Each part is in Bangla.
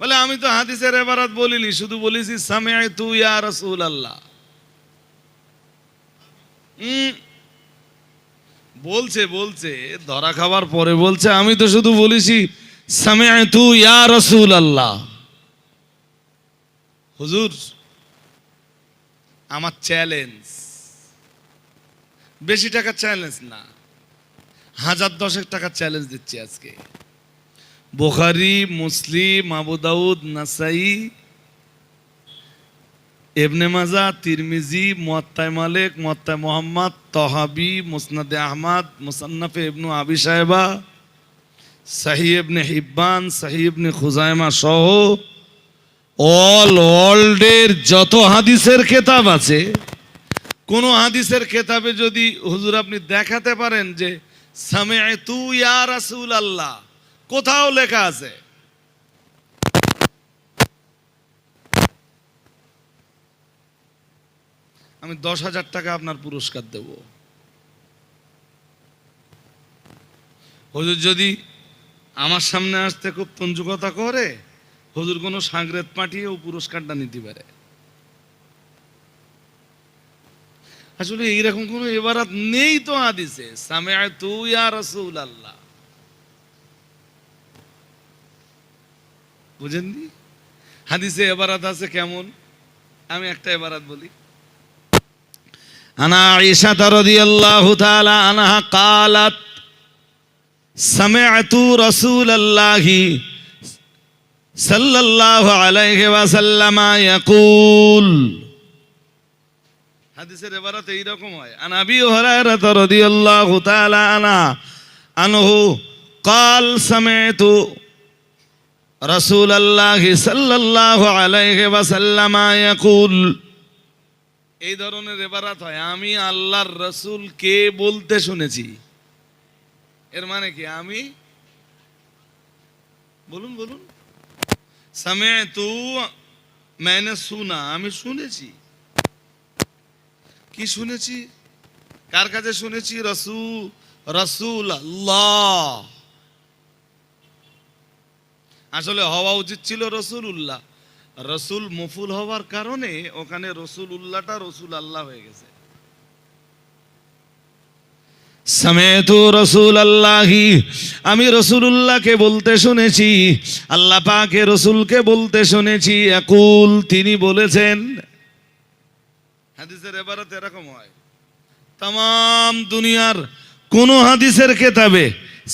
বলে, আমি তো হাদিসের এবারাত বলিনি, শুধু বলেছি সামে তু ইয়া রসুল আল্লাহ বলছে বলছে, ধরা খাবার পরে বলছে, আমি তো শুধু বলেছি সামে তু ইয়া রসুল আল্লাহ হুজুর, আমার চ্যালেঞ্জ বেশি টাকা চ্যালেঞ্জ না। হাজার দশেক টাকার চ্যালেঞ্জ দিচ্ছি আজকে। বুখারি, মুসলিম, আবু দাউদ, নাসাই এবনে মাজা, তিরমিজি মুয়াত্তায় মালিক মুয়াত্তায় মোহাম্মদ, তহাবি, মুসনাদে আহমদ, মুসান্নাফে ইবনু আবি সাহেবা সাহি ইবনে হিব্বান, সাহি ইবনে খুজাইমা সহ অল ওয়ার্ল্ডের যত হাদিসের কেতাব আছে, কোন হাদিসের কেতাবে যদি হুজুর আপনি দেখাতে পারেন যে সামে তু ইয়া রাসূল আল্লাহ কোথাও লেখা আছে। আমি দশ হাজার টাকা আপনার পুরস্কার দেব। হুজুর যদি আমার সামনে আসতে খুব তঞ্জুকতা করে, হুজুর কোনো সাংরেত পাঠিয়েও পুরস্কারটা নিতে পারে। আসলে এইরকম কোনো এবারাত নেই তো হাদিসে সামে তু ইয়া রাসূল আল্লাহ বুঝেননি হাদিসে এবারাত আছে কেমন আমি একটা এবারাত বলি আনা আয়েশা রাদিয়াল্লাহু তাআলা আনহা قالت سمعت رسول الله صلى الله عليه وسلم يقول হাদিসের এবারাত এইরকম হয় আন আবি হুরায়রা রাদিয়াল্লাহু তাআলা আনহা আনহু قال سمعت رسول الله صلى الله عليه وسلم يقول এই ধরনের এবারাত হয় আমি আল্লাহর রসুল কে বলতে শুনেছি এর মানে কি আমি বলুন বলুন সামে তু मैंने শুনা আমি শুনেছি কি শুনেছি কার কাছে শুনেছি রসুল রসুল আল্লাহ আসলে হওয়া উচিত ছিল রসুল উল্লাহ রসুল মফুল হওয়ার কারণে ওখানে রসুল উল্লাহটা রসুল আল্লাহ হয়ে গেছে। সমেতু রসুল আল্লাহি আমি রসুলুল্লাহকে বলতে শুনেছি, আল্লাহ পাকে রসুলকে বলতে শুনেছি, একুল তিনি বলেছেন। হাদিসের এবারত এরকম হয়। তাম দুনিয়ার কোন হাদিসের কেতাবে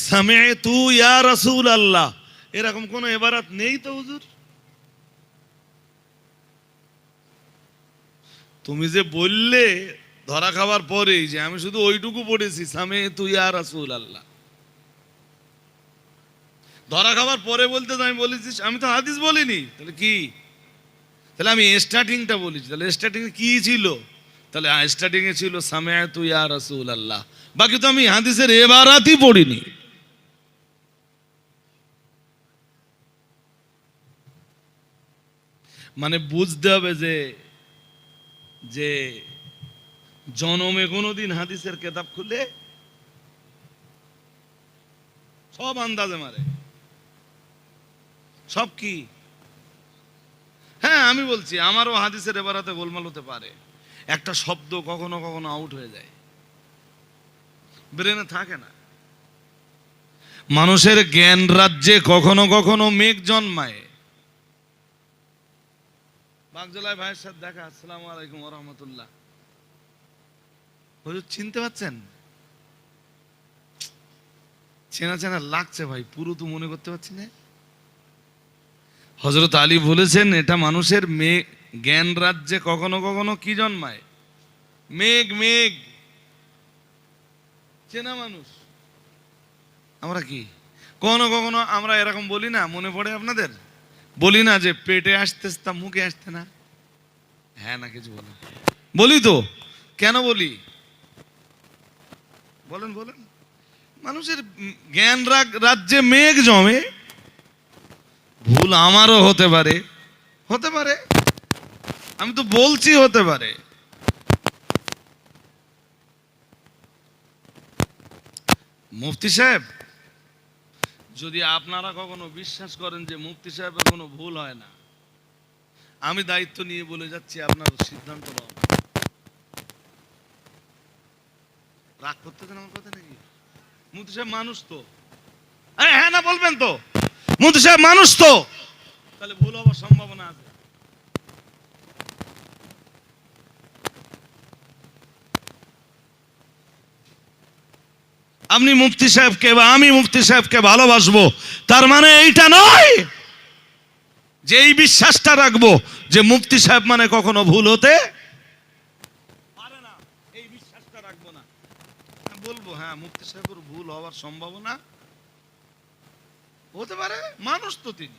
সামে তু ইয়া রসুল আল্লাহ এরকম কোন এবারাত নেই তো হুজুর? তুমি যে বললে ধরা খাবার পরেই যে আমি শুধু ওইটুকু পড়েছি, সামে তুই আর রাসূল আল্লাহ ধরা খাবার পরে বলতে আমি বলেছি, আমি তো হাদিস বলিনি। তাহলে কি? তাহলে আমি স্টার্টিংটা বলেছি। তাহলে স্টার্টিং কি ছিল? তাহলে স্টার্টিং এ ছিল সামে তুই আর রাসূল আল্লাহ বাকি তো আমি হাদিসের এবারাতই পড়িনি। মানে বুঝতে হবে যে যে জনমে কোনোদিন হাদিসের কেতাব খুলে সব আন্দাজে মারে। সব কি? হ্যাঁ আমি বলছি, আমারও হাদিসের এবারাতে গোলমাল হতে পারে। একটা শব্দ কখনো কখনো আউট হয়ে যায়। ব্রেনে থাকে না। মানুষের জ্ঞান রাজ্যে কখনো কখনো মেঘ জন্মায়। বাগজলায় ভাইয়ের সাথে দেখা, আসসালামু আলাইকুম রহমতুল্লাহ। হুজুর, চিনতে পাচ্ছেন? চেনা চেনা লাগছে ভাই, পুরো তো মনে করতে পারছি না। হজরত আলী বলেছেন, এটা মানুষের মেঘ জ্ঞান রাজ্যে কখনো কখনো কি জন্মায়? মেঘ মেঘ। চেনা মানুষ। আমরা কি? কখনো কখনো আমরা এরকম বলি না, মনে পড়ে আপনাদের? বলি না যে পেটে আসতে তা মুখে আসতে না। হ্যাঁ না কিছু বলেন বলি তো কেন বলি? বলেন বলেন। মানুষের জ্ঞান রাগ- রাজ্যে মেঘ জমে ভুল আমারও হতে পারে। হতে পারে। আমি তো বলছি হতে পারে। মুফতি সাহেব যদি আপনারা কখনো বিশ্বাস করেন যে মুফতি সাহেবের কোনো ভুল হয় না, আমি দায়িত্ব নিয়ে বলে যাচ্ছি, আপনার সিদ্ধান্ত রাগ করতে আমার কথা নাকি? সাহেব মানুষ তো। আরে হ্যাঁ না, বলবেন তো। মুফতি সাহেব মানুষ তো। তাহলে ভুল হওয়া সম্ভাবনা আছে আপনি মুফতি সাহেবকে বা আমি মুফতি সাহেবকে ভালোবাসবো, তার মানে এইটা নয় যে এই বিশ্বাসটা রাখব যে মুফতি সাহেব মানে কখনো ভুল হতে পারে না। এই বিশ্বাসটা রাখব না। বলব হ্যাঁ মুফতি সাহেবের ভুল হওয়ার সম্ভাবনা হতে পারে, মানুষ তো তিনি।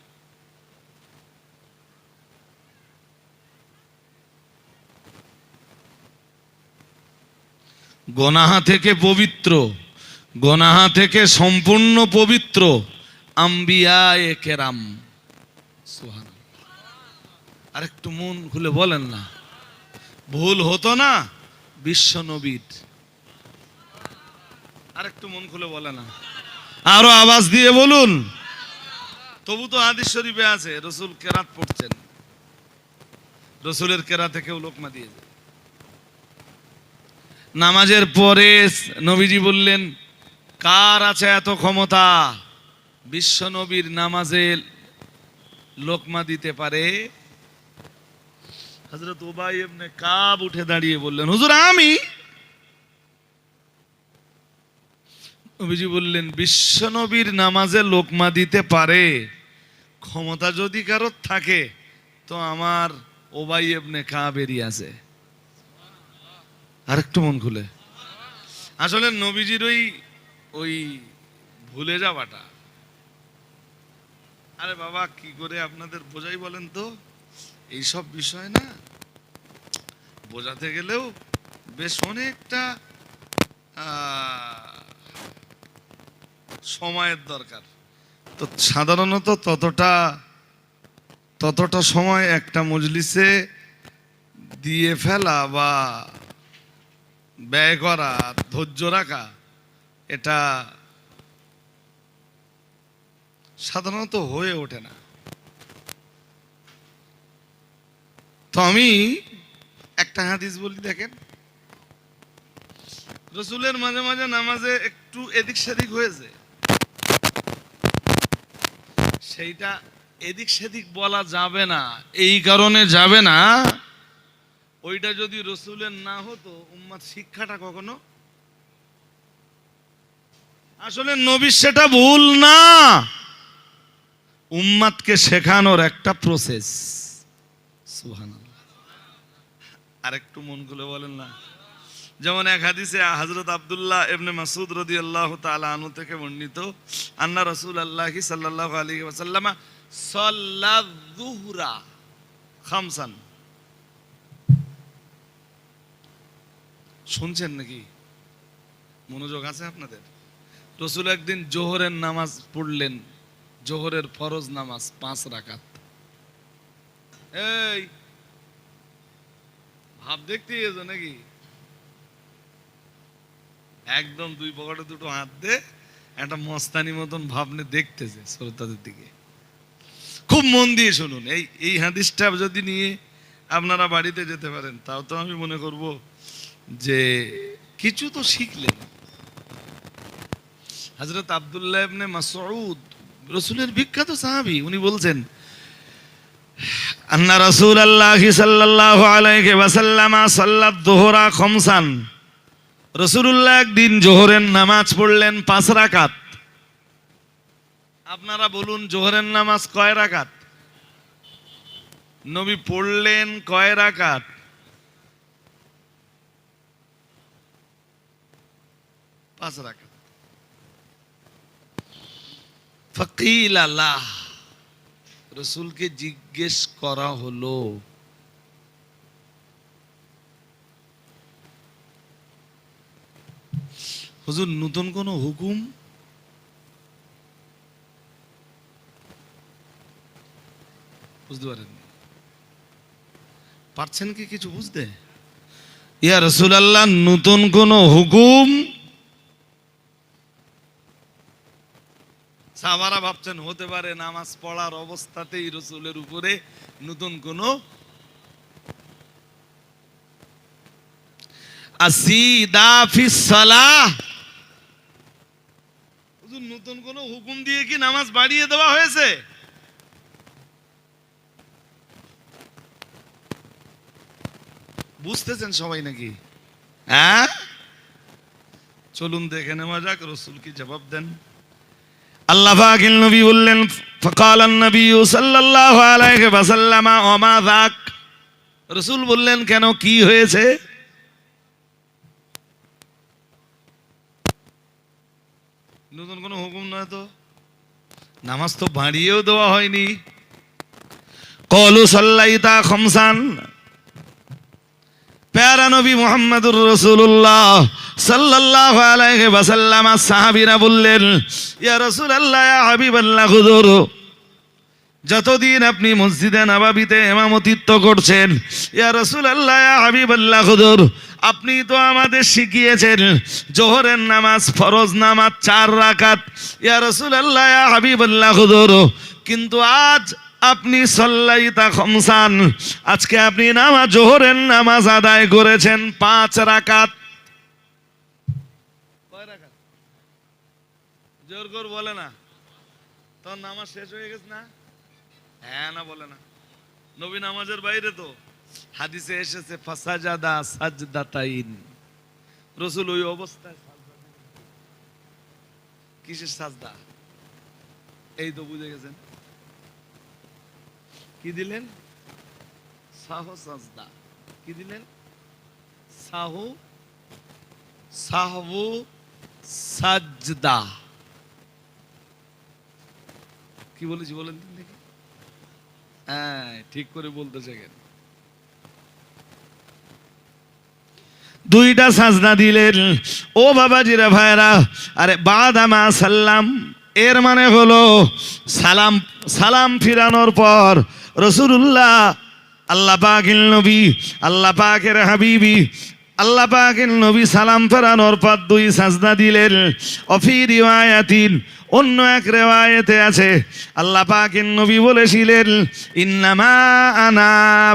গোনাহা থেকে পবিত্র। গোনাহা থেকে সম্পূর্ণ পবিত্র আম্বিয়া এ কেরাম। আর একটু মন খুলে বলেন না। ভুল হতো না বিশ্ব নবীর। আর একটু মন খুলে বলে না। আরও আওয়াজ দিয়ে বলুন। তবু তো হাদিস শরীফে আছে, রসুল কেরাত পড়ছেন। রসুলের কেরাতে কেউ লোকমা দিয়ে নামাজের পরে নবীজি বললেন কার আছে এত ক্ষমতা? বিশ্ব নবীর নামাজে লোকমা দিতে পারে? হজরত ওবাই এমনি কাব উঠে দাঁড়িয়ে বললেন, হুজুর, আমি? নবীজি বললেন বিশ্ব নবীর নামাজে লোকমা দিতে পারে। ক্ষমতা যদি কারোর থাকে, তো আমার ওবাই এমনি কা বেরিয়ে আছে। আরেকটু মন খুলে। আসলে নবীজির ওই ওই ভুলে যাওয়াটা। আরে বাবা, কি করে আপনাদের বোঝাই বলেন তো? এইসব বিষয় না, বোঝাতে গেলেও বেশ অনেকটা সময়ের দরকার। তো সাধারণত ততটা ততটা সময় একটা মজলিসে দিয়ে ফেলা বা ব্যয় করা, ধৈর্য রাখা এটা সাধারণত হয়ে ওঠে না। তো আমি একটা হাদিস বলি, দেখেন। রসুলের মাঝে মাঝে নামাজে একটু এদিক সেদিক হয়েছে সেইটা এদিক সেদিক বলা যাবে না, এই কারণে যাবে না। ওইটা যদি রসুলের না হতো, উম্মাদ শিক্ষাটা কখনো আসলে নবী সেটা ভুল না। উম্মাদকে শেখানোর একটা প্রসেস আর একটু মন খুলে বলেন না। যেমন এক হাদিসে হজরত আব্দুল্লাহ এবনে মাসুদ রদি আল্লাহ আনু থেকে বর্ণিত, আন্না রসুল আল্লাহ সাল্লাহ আলী ওসাল্লামা সাল্লাহুরা খামসান। শুনছেন নাকি? মনোযোগ আছে আপনাদের? রসুল একদিন জোহরের নামাজ পড়লেন, জোহরের ফরজ নামাজ পাঁচ রাকাত। এই, ভাব দেখতে গেছো নাকি? একদম দুই পকেটে দুটো হাত দে, একটা মস্তানি মতন ভাবনে দেখতেছে শ্রোতাদের দিকে। খুব মন দিয়ে শুনুন, এই এই হাদিসটা যদি নিয়ে আপনারা বাড়িতে যেতে পারেন, তাও তো আমি মনে করব যে কিছু তো শিখলেন। হজরত আবদুল্লাহ ইবনে রসুলের বিখ্যাত সাহাবি, উনি বলছেন, আন্না রাসূল আল্লাহ ওয়াসাল্লাম সাল্লাত যুহরা খামসান। রসুলুল্লাহ একদিন জোহরের নামাজ পড়লেন পাঁচ রাকাত। আপনারা বলুন, জোহরের নামাজ কয় রাকাত? নবী পড়লেন কয় রাকাত? পাঁচ রাকাত। ফকিল আল্লাহ। রসুলকে জিজ্ঞেস করা হলো, হুজুর, নতুন কোন হুকুম? বুঝতে পারেন পারছেন কি কিছু বুঝতে? ইয়া রসুল আল্লাহ নতুন কোন হুকুম? সাহাবারা ভাবছেন, হতে পারে নামাজ পড়ার অবস্থাতেই রসুলের উপরে নতুন কোনো নতুন কোন হুকুম দিয়ে কি নামাজ বাড়িয়ে দেওয়া হয়েছে? বুঝতেছেন সবাই নাকি? হ্যাঁ? চলুন দেখে নেওয়া যাক, রসুল কি জবাব দেন? আল্লাহ পাকের নবী বললেন فقال النبي صلى الله عليه وسلم وما ذاك রসুল বললেন কেন কি হয়েছে নতুন কোনো হুকুম নয় তো নামাজ তো বাড়িয়েও দেওয়া হয়নি কলু সাল্লাইতা খমসান প্যারা নবী মোহাম্মদুর রসুল্লাহ সাল্লাহ আলাইহি ওয়াসাল্লাম সাহাবীরা বললেন, ইয়া রাসূলুল্লাহ, ইয়া হাবিবাল্লাহ, হুজুর, যতদিন আপনি মসজিদে নবাবিতে ইমামতিত্ব করছেন, ইয়া রাসূলুল্লাহ, ইয়া হাবিবাল্লাহ, হুজুর, আপনি তো আমাদের শিখিয়েছেন, জোহরের নামাজ ফরজ নামাজ চার রাকাত, ইয়া রাসূলুল্লাহ, ইয়া হাবিবাল্লাহ, হুজুর, কিন্তু আজ আপনি সল্লাইতা খমসান, আজকে আপনি নামাজ, জোহরের নামাজ আদায় করেছেন পাঁচ রাকাত। জোর কর বলে না। তোর নামাজ শেষ হয়ে গেছে না? হ্যাঁ না, বলে না। নবী নামাজের বাইরে তো। হাদিসে এসেছে, ফাসাজাদা সাজদাতাইন। রসুল ওই অবস্থায় কিসের সাজদা? এই তো বুঝে গেছেন? কি দিলেন? সাহু কি দিলেন? সাহু সাহু সাজদা। কি বলেছি বলেন দেখি। হ্যাঁ ঠিক করে বলতে শেখেন দুইটা সাজদা দিলেন। ও বাবাজিরা ভাইরা আরে বাদামা সাল্লাম, এর মানে হলো সালাম সালাম ফিরানোর পর রসুল্লাহ, আল্লাহ পাকের নবী, আল্লাহ পাকের হাবিবি, আল্লাহ পাকের নবী সালাম ফেরানোর পর দুই সাজদা দিলেন। অফি রিওয়ায়াতিন অন্য এক রেওয়ায়েতে আছে। আল্লাহ পাকের নবী বলেছিলেন, ইন্নামা আনা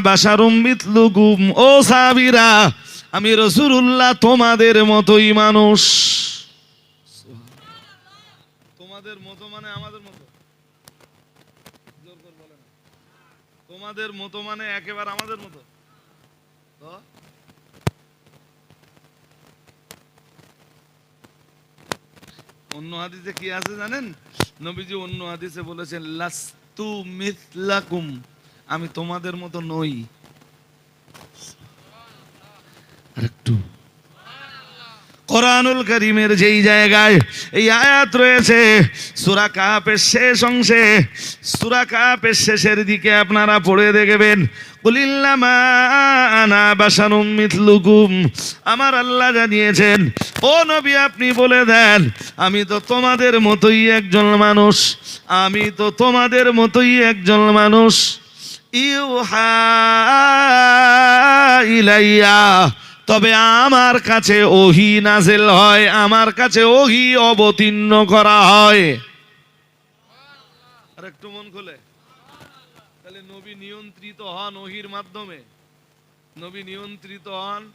বাশারুম মিথলুকুম ও সাবিরা আমি রসুল্লাহ তোমাদের মতোই মানুষ। তোমাদের মতো মানে আমাদের মতো জোর করে বলে না। তোমাদের মতো মানে একেবারে আমাদের মতো। অন্য হাদিসে কি আছে জানেন? নবীজি অন্য হাদিসে বলেছেন, লাস্তু মিথলাকুম, আমি তোমাদের মতো নই। আরেকটু। কোরআনুল করিমের যেই জায়গায় এই আয়াত রয়েছে, সুরা কাপের শেষ অংশে, সুরা কাপের শেষের দিকে আপনারা পড়ে দেখবেন আমার আল্লাহ জানিয়েছেন, ও নবী, আপনি বলে দেন, আমি তো তোমাদের মতোই একজন মানুষ, আমি তো তোমাদের মতোই একজন মানুষ। ইউহা ইলাইয়া তবে আমার কাছে ওহি নাজেল হয়, আমার কাছে ওহি অবতীর্ণ করা হয়। আর একটু মন খোলে। তাহলে নবী নিয়ন্ত্রিত হন ওহির মাধ্যমে। নবী নিয়ন্ত্রিত হন,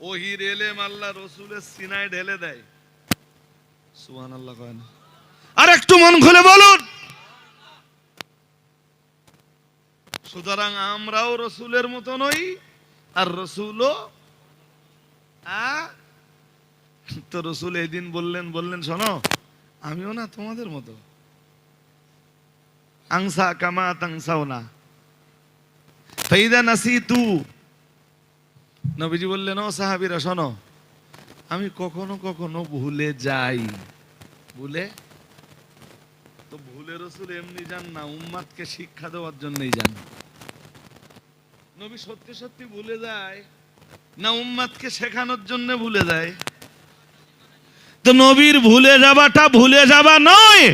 ওহির এলেম আল্লাহ রসুলের সিনায় ঢেলে দেয়। সুহান আল্লাহ কয়েন। আর একটু মন খুলে বলুন। সুতরাং আমরাও রসুলের মতো নই আর রসুলও? তো রসুল এই দিন বললেন বললেন, শোনো, আমিও না তোমাদের মতো। আংসা কামা তাংসাও না নাসি তু নবীজি বললেন, ও সাহাবিরা, শোনো, আমি কখনো কখনো ভুলে যাই। ভুলে? তো ভুলে রসুল এমনি যান না, উম্মাদকে শিক্ষা দেওয়ার জন্যই যান। নবী সত্যি সত্যি ভুলে যায়, না উম্মাদকে শেখানোর জন্য ভুলে যায়। তো নবীর ভুলে যাওয়াটা ভুলে যাওয়া নয়,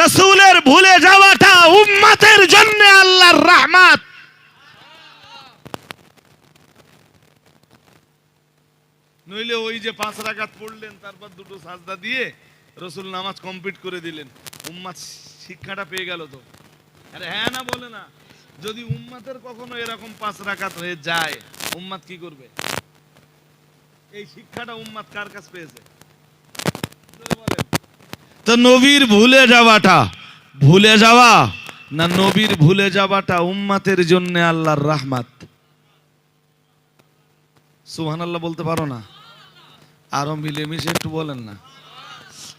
রসুলের ভুলে যাওয়াটা উম্মাতের জন্য আল্লাহর রহমত। নইলে ওই যে পাঁচ রাকাত পড়লেন, তারপর দুটো সাজদা দিয়ে রসুল নামাজ কমপ্লিট করে দিলেন। উম্মাদ শিক্ষাটা পেয়ে গেল তো। আরে হ্যাঁ না, বলে না। যদি উম্মাতের কখনো এরকম পাঁচ রাকাত হয়ে যায় উম্মাদ কি করবে? এই শিক্ষাটা উম্মাদ কার কাছ পেয়েছে? তো নবীর ভুলে যাওয়াটা, ভুলে যাওয়া না নবীর ভুলে যাওয়াটা উম্মাতের জন্য আল্লাহর রাহমাত? সুহান আল্লাহ বলতে পারো না? আরও মিলেমিশে একটু বলেন না।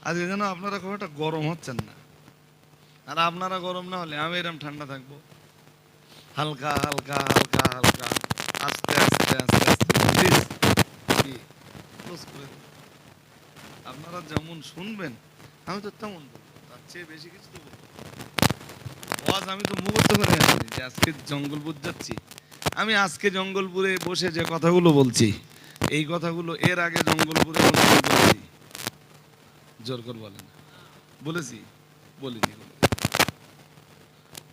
আজকে যেন আপনারা খুব একটা গরম হচ্ছেন না। আর আপনারা গরম না হলে আমি এরকম ঠান্ডা থাকব। হালকা হালকা হালকা হালকা। আস্তে আস্তে আস্তে আস্তে। Please, কি? Close করে আপনারা যেমন শুনবেন আমি তো তেমন তার চেয়ে বেশি কিছু তো ওয়াজ আমি তো মুখস্থ করে আসছি যে আজকে জঙ্গলপুর যাচ্ছি। আমি আজকে জঙ্গলপুরে বসে যে কথাগুলো বলছি এই কথাগুলো এর আগে জঙ্গলপুরে জোর করে বলেন। বলেছি? বলিনি।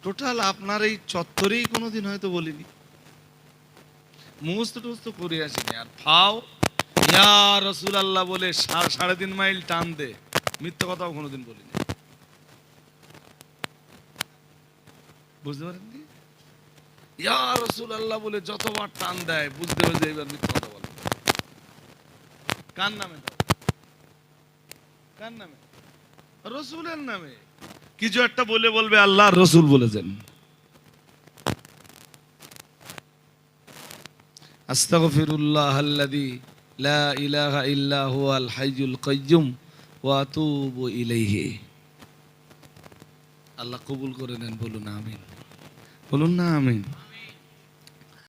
টোটাল আপনার এই চত্বরেই কোনোদিন হয়তো বলিনি। মুখস্থ টুস্ত করে আসিনি। আর ফাও ইয়া রসুল আল্লাহ বলে সাড়ে তিন মাইল টান দে। মিথ্যা কথাও কোনোদিন বলিনি। বুঝতে পারেন কি ইয়া রসুল আল্লাহ বলে যতবার টান দেয়, বুঝতে হবে এবার মিথ্যা কথা বলে। কার নামে? কার নামে? রসুলের নামে। কিছু একটা বলে বলবে আল্লাহ রসুল বলেছেন। আস্তাগফিরুল্লাহ আল্লাদি লা ইলাহা হাইজুল ওয়া আতুবু ইলাইহি। আল্লাহ কবুল করে নেন, বলুন আমিন। বলুন না আমিন।